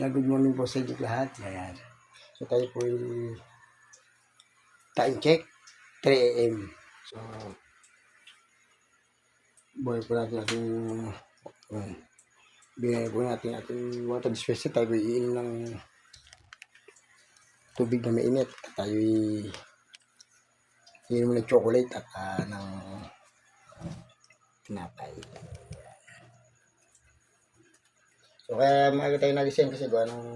Yeah, good morning po sa inyo lahat. Ayan. So tayo po ay time check 3 a.m. So buhay po natin ating um, binay po natin ating water dispenser. Tayo iinom ng tubig na mainit. At tayo ay iinom ng chocolate at ah, ng tinapay. So kaya maaga tayo nagising kasi gawa ng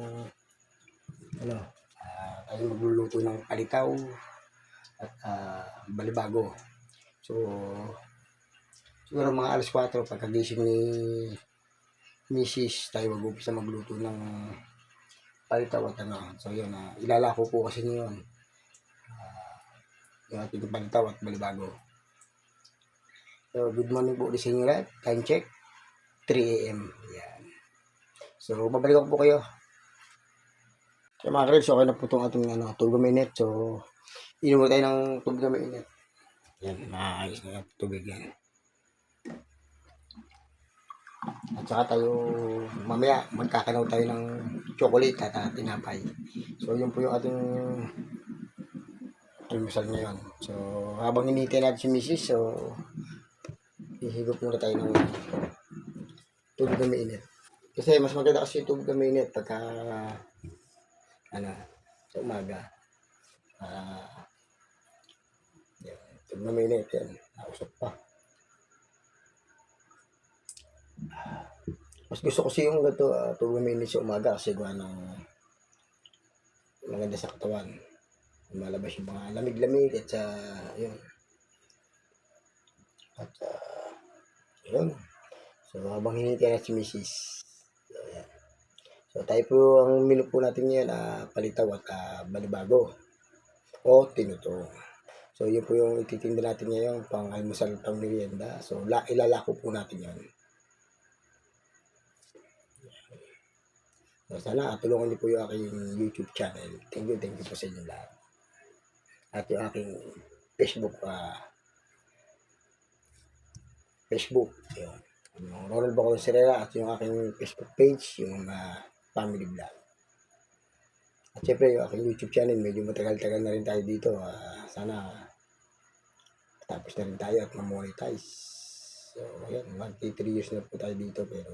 ano, ah, tayo magluluto ng palitaw at ah, balibago. So siguro mga alas 4 pagkagising ni Mrs. tayo mag-umpisa magluto ng palitaw at ano. So yun, uh, ilalako po kasi niyo yun. Ah, yung ating palitaw at balibago. So good morning po ulit sa inyo lahat. Time check 3 a.m. Yan. So, babalik ako po kayo. So, mga kribs, okay na po itong ating ano, tubig mainit. So, inom tayo ng tubig na mainit. Yan, maayos na yung tubig yan. At saka tayo, mamaya, magkakanaw tayo ng chocolate at uh, tinapay. So, yun po yung ating almusal ngayon. So, habang hinihintay natin si Mrs. So, ihigop muna tayo ng tubig na mainit. Kasi mas maganda kasi tubig na mainit pagka ano, sa umaga. Ah, yan, tubig na mainit yan. Nausap pa. Mas gusto ko kasi yung gato, uh, tubig na mainit sa umaga kasi gawa ng maganda sa katawan. Lumalabas yung mga lamig-lamig at sa, yun. At, uh, yun. So, habang hinihintay na si Mrs. So, tayo po, ang menu po natin ngayon, ah, palitaw at ah, balibago. O tinuto. So, yun po yung ititinda natin ngayon, pang almusal, pang merienda. So, la, ilalako po natin yan. So, sana tulungan niyo po yung aking YouTube channel. Thank you, thank you po sa inyo lahat. At yung aking Facebook, ah, Facebook, yun yung Ronald Bacol Serera at yung aking Facebook page, yung uh, family vlog. At syempre, yung aking YouTube channel, medyo matagal-tagal na rin tayo dito. ah, sana tapos na rin tayo at ma-monetize. So, ayan, mag 3 years na po tayo dito, pero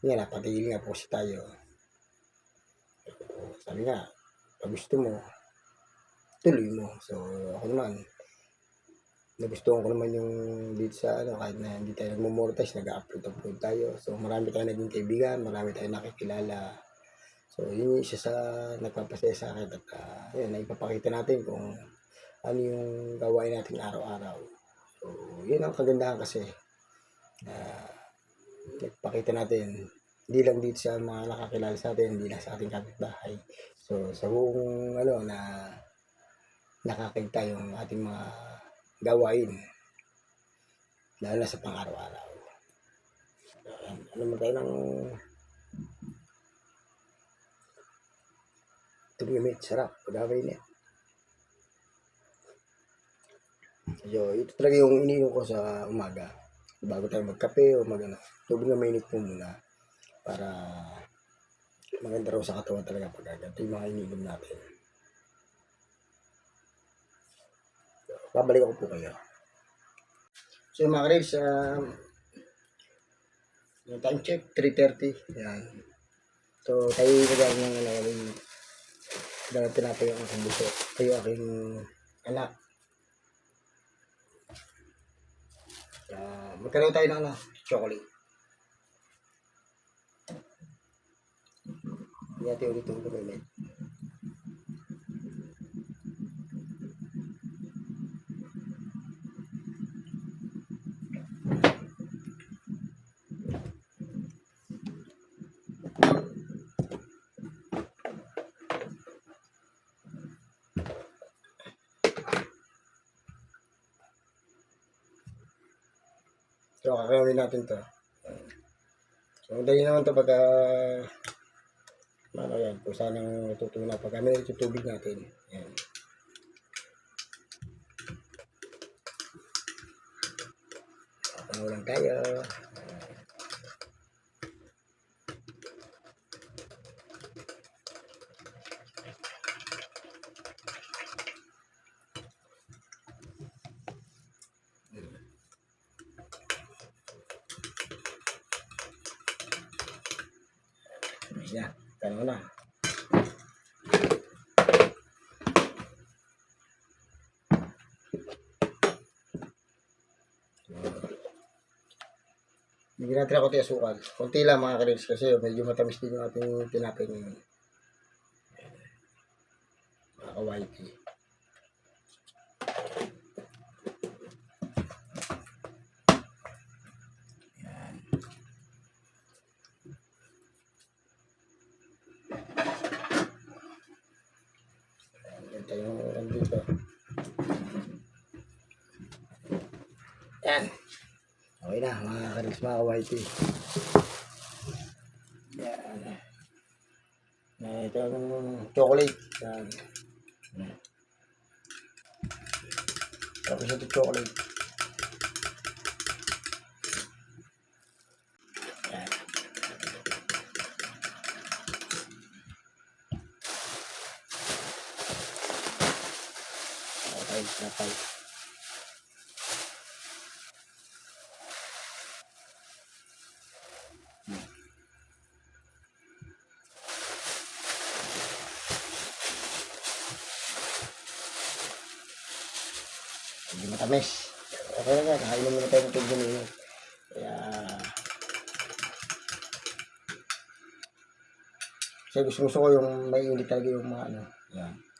nga, napatigil nga po kasi tayo. So, sabi nga, pag gusto mo, tuloy mo. So, ako naman, nagustuhan ko naman yung dito sa ano, kahit na hindi tayo nagmo-monetize, nag-upload upload tayo. So, marami tayong naging kaibigan, marami tayong nakikilala. So, yun yung isa sa nagpapasaya sa akin. At, uh, yun, naipapakita natin kung ano yung gawain natin araw-araw. So, yun ang kagandahan kasi. Uh, nagpakita natin, hindi lang dito sa mga nakakilala sa atin, hindi lang sa ating kapitbahay. So, sa buong, ano, na nakakita yung ating mga gawain. Lalo na sa pang-araw-araw. Ano mo tayo ng tumimit, sarap, pagkabay niya. So, ito talaga yung iniinom ko sa umaga. Bago tayo magkape o mag ano, tubig na mainit po muna para maganda raw sa katawan talaga pag ganito yung mga iniinom natin. Babalik ako po kayo. So mga karis, um, yung time check, 3.30. Yan. So tayo nagawin ng ano, yung ganatin natin yung aking buso. Tayo aking anak. Uh, magkaroon tayo ng ano, chocolate. Hindi natin ulit yung gamitin. So, kakawin natin to. So, madali naman to pagka ano yan, kung saan ang natutunan pag kami ito tubig natin. Yan. Kakawin lang tayo. Yan. Tanong na. Bigyan natin ako tayo asukal. Kunti lang mga karels kasi medyo matamis din yung ating tinapay ngayon. Mga kawaiti. Yan tayo yung ulam dito. Yan. Okay na, mga karils, mga kawaiti. Yan. Na ito ang chocolate. Yan. Tapos ito chocolate. Yan. Okay, napay. Hindi matamis. Okay na nga, nakainom muna tayo ng tubig ngayon. Kaya... Kasi gusto, ko yung may init talaga yung mga ano. Yan. Diyos.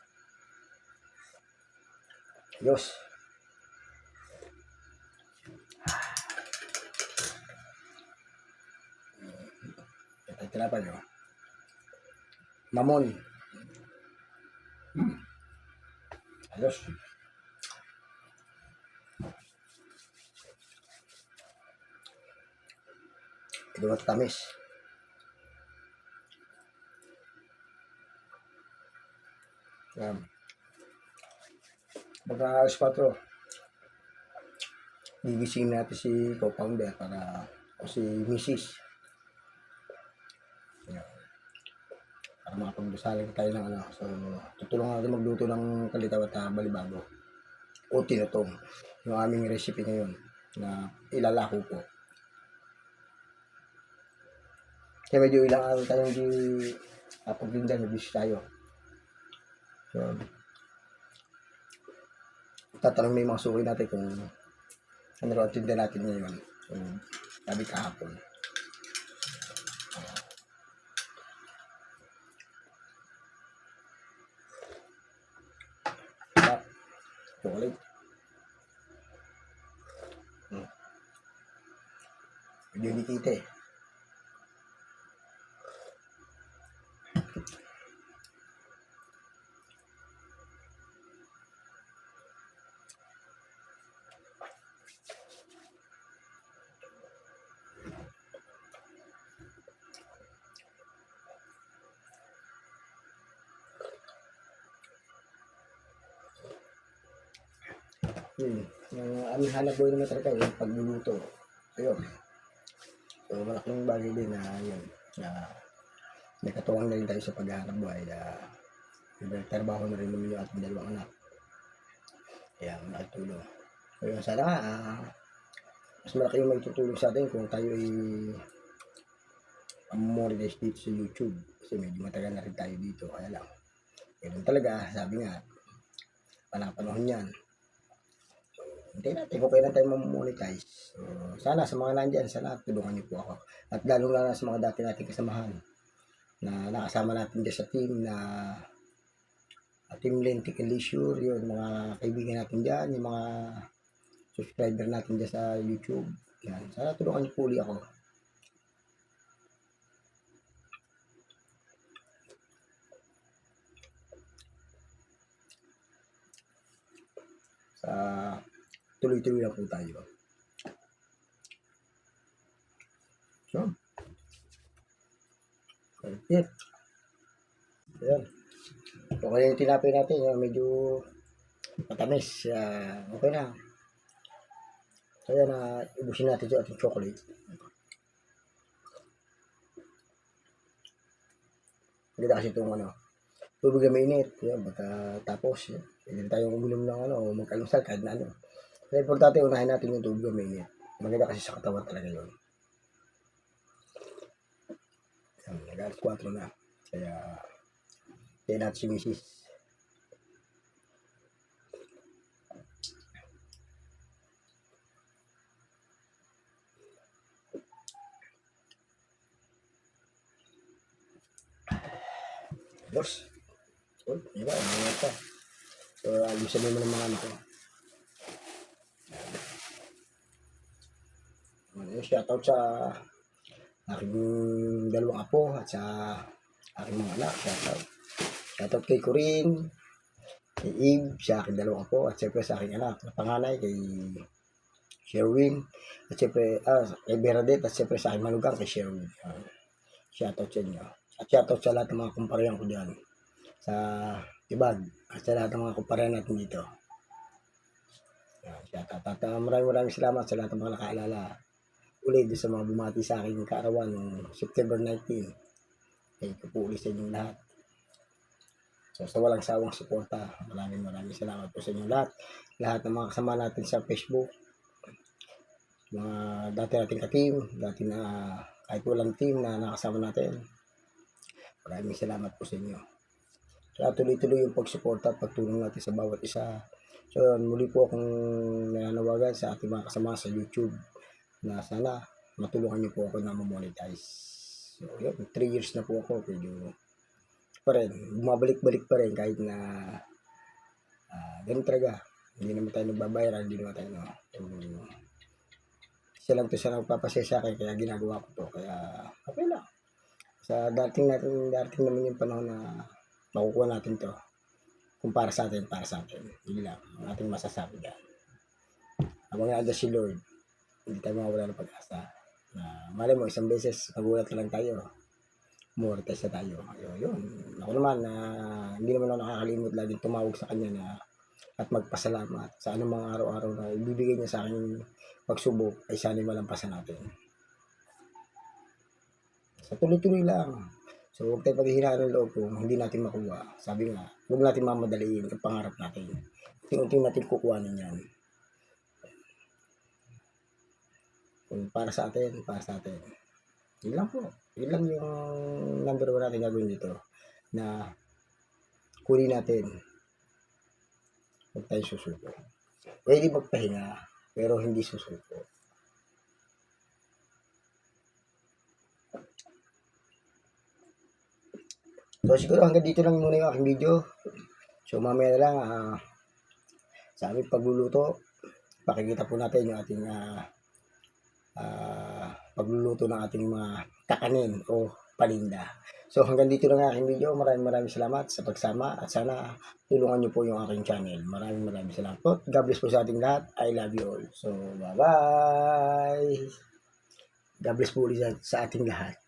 Ito yung tinapay nyo. Mamon. Hmm. Ayos. Ito matamis. Yan. Baka alas 4. Gigising natin si co-founder para o si Mrs. Yan. Para makapagdasalan tayo ng ano. So, tutulungan natin magluto ng kalitaw at ah, balibago. O tinatong. Yung aming recipe ngayon na ilalako po. Kaya medyo ilang araw tayo hindi kapaglindan, nabis tayo. So, tatanong may mga suki natin kung ano raw tinda natin ngayon. So, sabi kahapon. Ah, chocolate. Hmm. Hindi kita eh. Hmm. Yung aming hanap buhay naman talaga yung pagluluto. Ayun. So, malaking bagay din na yun. Na may katuwang na rin tayo sa paghahanap buhay na yung trabaho na rin naman yung ating dalawang anak. Kaya nakitulong. So, yun, sana nga, ah, mas malaki yung magtutulong sa atin kung tayo ay monetize dito sa YouTube. Kasi medyo matagal na rin tayo dito. Kaya lang. Ganun talaga, sabi nga, panapanahon yan. Hindi natin kung kailan tayo mamonetize. So, sana sa mga nandyan, sana tulungan niyo po ako. At lalo na sa mga dati nating kasamahan na nakasama natin dyan sa team na uh, Team Lentic and Leisure, yun, mga kaibigan natin dyan, yung mga subscriber natin dyan sa YouTube. Yan. Sana tulungan niyo po uli ako. Sa tuloy-tuloy lang po tayo. So, perfect. Ayan. Okay yung tinapay natin, yung medyo matamis. Uh, okay na. Kaya na ibusin natin yung ating chocolate. Hindi kasi itong ano, tubig na mainit. Yan, baka tapos, yan. Pwede tayong uminom ng ano, magkalusal kahit na ano. Kaya importante, unahin natin yung tubig na mainit. Maganda kasi sa katawan talaga yun. Yan, Alas 4 na. Kaya, kaya natin si Mrs. Boss. Oh, diba? Ano pa? So, ayusin mo ng mga. Ano, shoutout sa aking dalawang apo at sa aking mga anak. Shoutout. Shoutout kay Corinne, kay Eve, sa aking dalawang apo, at siyempre sa aking anak, na panganay, kay Sherwin, at siyempre, ah, kay Bernadette, at siyempre sa aking manugang, kay Sherwin. Uh, shoutout sa inyo. At shoutout sa lahat ng mga kumparehan ko dyan. Sa Ibag, at sa lahat ng mga kumparehan natin dito. Shoutout. At uh, maraming maraming salamat sa lahat ng mga nakaalala doon sa mga bumati sa aking kaarawan noong September 19. Thank you po ulit sa inyong lahat. So, sa walang sawang suporta, maraming maraming salamat po sa inyong lahat. Lahat ng mga kasama natin sa Facebook, mga dati nating ka-team, dati na kahit walang team na nakasama natin. Maraming salamat po sa inyo. Kaya tuloy-tuloy yung pagsuporta at pagtulong natin sa bawat isa. So, muli po akong nananawagan sa ating mga kasama sa YouTube na sana matulungan niyo po ako na ma-monetize. So, yun, 3 years na po ako. Medyo pa rin, bumabalik-balik pa rin kahit na uh, ganun talaga. Hindi naman tayo nagbabayaran, hindi naman tayo no. Siya lang to siya nagpapasaya sa akin, kaya ginagawa ko to. Kaya, okay lang. Sa dating natin, dating naman yung panahon na makukuha natin to. Kung para sa atin, para sa atin. Yun lang, ang ating masasabi dyan. Habang nga si Lord, hindi tayo mawala ng pag-asa. Na, malay mo, isang beses, magulat na lang tayo. Mortes na tayo. Ayun, yun. Ako naman, na hindi naman ako nakakalimot laging tumawag sa kanya na at magpasalamat sa mga araw-araw na ibibigay niya sa akin pagsubok ay sana malampasan natin. Sa tuloy-tuloy lang. So, huwag tayo paghihinaan ng loob kung hindi natin makuha. Sabi nga, huwag natin mamadaliin ang pangarap natin. Unti-unti natin kukuhanin yan. Kung para sa atin, para sa atin. Yun lang po. Yun lang yung number one natin gagawin dito. Na kunin natin. Huwag tayo susuko. Pwede magpahinga, pero hindi susuko. So siguro hanggang dito lang muna yung aking video. So mamaya na lang uh, sa aming pagluluto, pakikita po natin yung ating uh, uh, pagluluto ng ating mga kakanin o paninda. So hanggang dito lang ang aking video. Maraming maraming salamat sa pagsama at sana tulungan niyo po yung aking channel. Maraming maraming salamat po. God bless po sa ating lahat. I love you all. So bye-bye. God bless po ulit sa ating lahat.